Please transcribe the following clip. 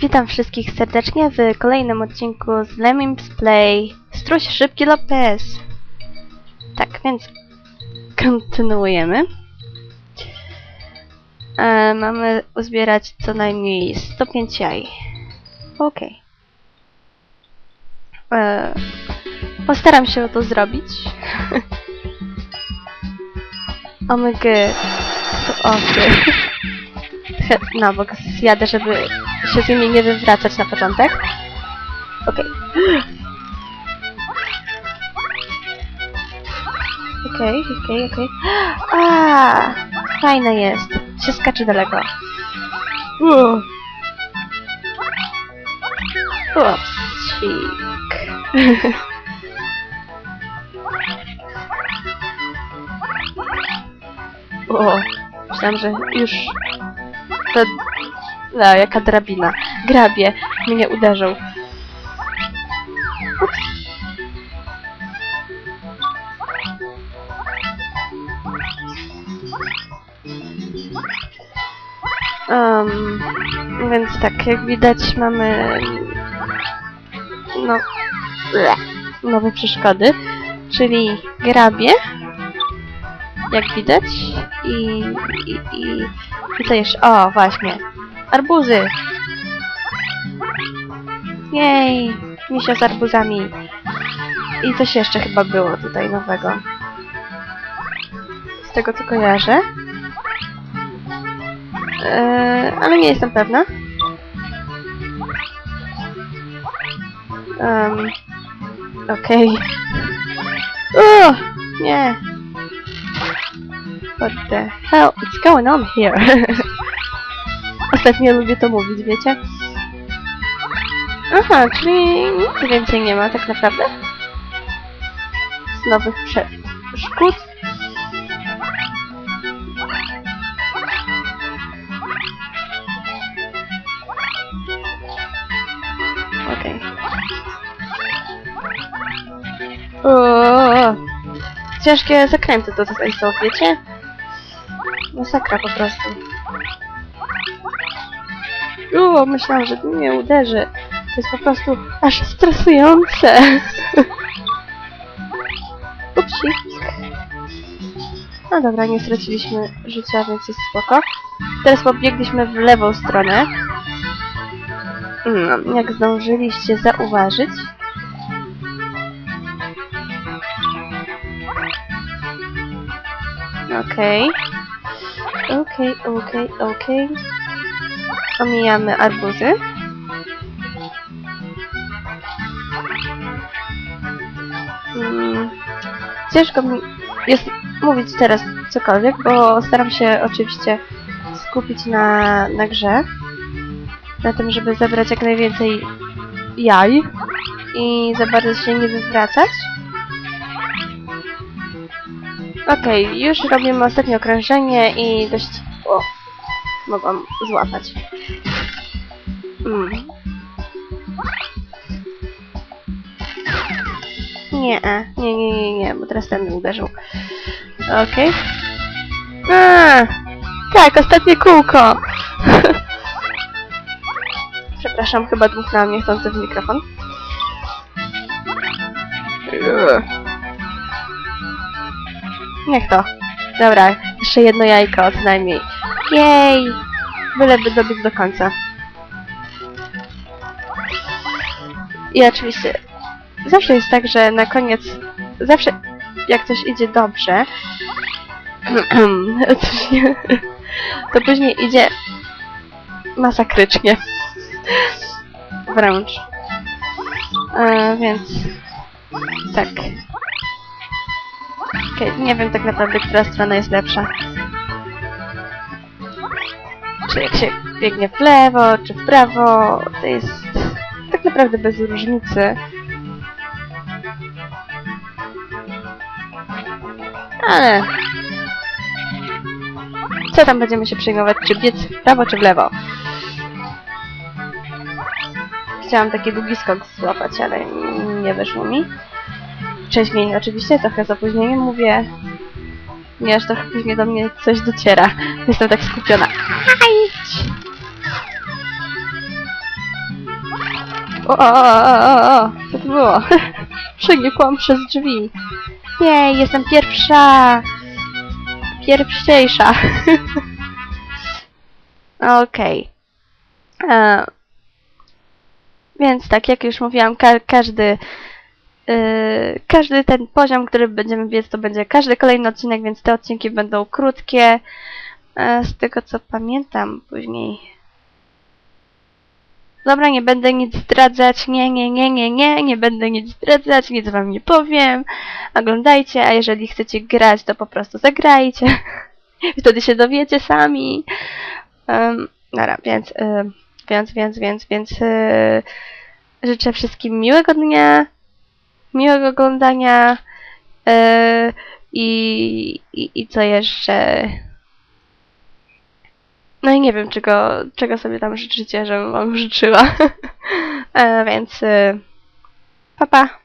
Witam wszystkich serdecznie w kolejnym odcinku z Lemmings Play Struś Szybki Lopez. Tak, więc kontynuujemy. E, mamy uzbierać co najmniej 105 jaj. Okej. E, Postaram się to zrobić. Omega. O, ty. Trochę na bok zjadę, żeby się z nimi nie wywracać na początek. Okej. Okej, okej, okej. A, fajne jest. Się skacze daleko. Uuu. Upsik. o, myślałam, że już to... A, jaka drabina. Grabie. Mnie uderzył. Ups. Um, więc tak, jak widać mamy no nowe przeszkody, czyli grabie, jak widać i, i, i, co jeszcze? O, właśnie, arbuzy. Jej, misio z arbuzami. I coś jeszcze chyba było tutaj nowego. Z tego co kojarzę. Eee, ale nie jestem pewna. Um, Okej. Okay. nie. What the hell is going on here? Ostatnio lubię to mówić, wiecie? Aha, czyli nic więcej nie ma tak naprawdę? Z nowych przeszkód? Okej. Okay. Ciężkie zakręty to tutaj są, wiecie? Masakra po prostu. O, myślałam, że mnie uderzy. To jest po prostu aż stresujące. Upsik. No dobra, nie straciliśmy życia, więc jest spoko. Teraz pobiegliśmy w lewą stronę. No, jak zdążyliście zauważyć. Okej. Okej, okej, okej. Omijamy arbuzy. Mm, ciężko mi jest mówić teraz cokolwiek, bo staram się oczywiście skupić na, na grze. Na tym, żeby zebrać jak najwięcej jaj i za bardzo się nie wywracać. Okej, okay, już robimy ostatnie okrążenie i dość... O, mogłam złapać. Mm. Nie, nie, nie, nie, nie, bo teraz ten uderzył. Okej. Okay. Tak, ostatnie kółko! Przepraszam, chyba dmuchnęłam niechcący w mikrofon. Niech to. Dobra, jeszcze jedno jajko co najmniej. Jej! Byleby dobiec do końca. I oczywiście zawsze jest tak, że na koniec zawsze jak coś idzie dobrze to później idzie masakrycznie. Wręcz. E, więc tak. Okay, nie wiem tak naprawdę, która strona jest lepsza. Jak się biegnie w lewo, czy w prawo, to jest tak naprawdę bez różnicy. Ale... Co tam będziemy się przejmować? Czy biec w prawo, czy w lewo? Chciałam taki długi skok złapać, ale nie wyszło mi wcześniej oczywiście, trochę z opóźnieniem mówię, nie aż trochę później do mnie coś dociera. Jestem tak skupiona. O, o, o, o, o, co to było? Przenikłam przez drzwi. Jej, jestem pierwsza! Pierwszejsza. Okej. E, Więc tak, jak już mówiłam, ka każdy yy, każdy ten poziom, który będziemy biec, to będzie każdy kolejny odcinek, więc te odcinki będą krótkie. E, z tego co pamiętam później. Dobra, nie będę nic zdradzać. Nie, nie, nie, nie, nie, nie będę nic zdradzać, nic wam nie powiem. Oglądajcie, a jeżeli chcecie grać, to po prostu zagrajcie. Wtedy się dowiecie sami. Um, dobra, więc, y, więc, więc, więc, więc y, życzę wszystkim miłego dnia, miłego oglądania y, i, i, i co jeszcze? No i nie wiem, czego, czego sobie tam życzycie, żebym wam życzyła. e, więc y, pa pa.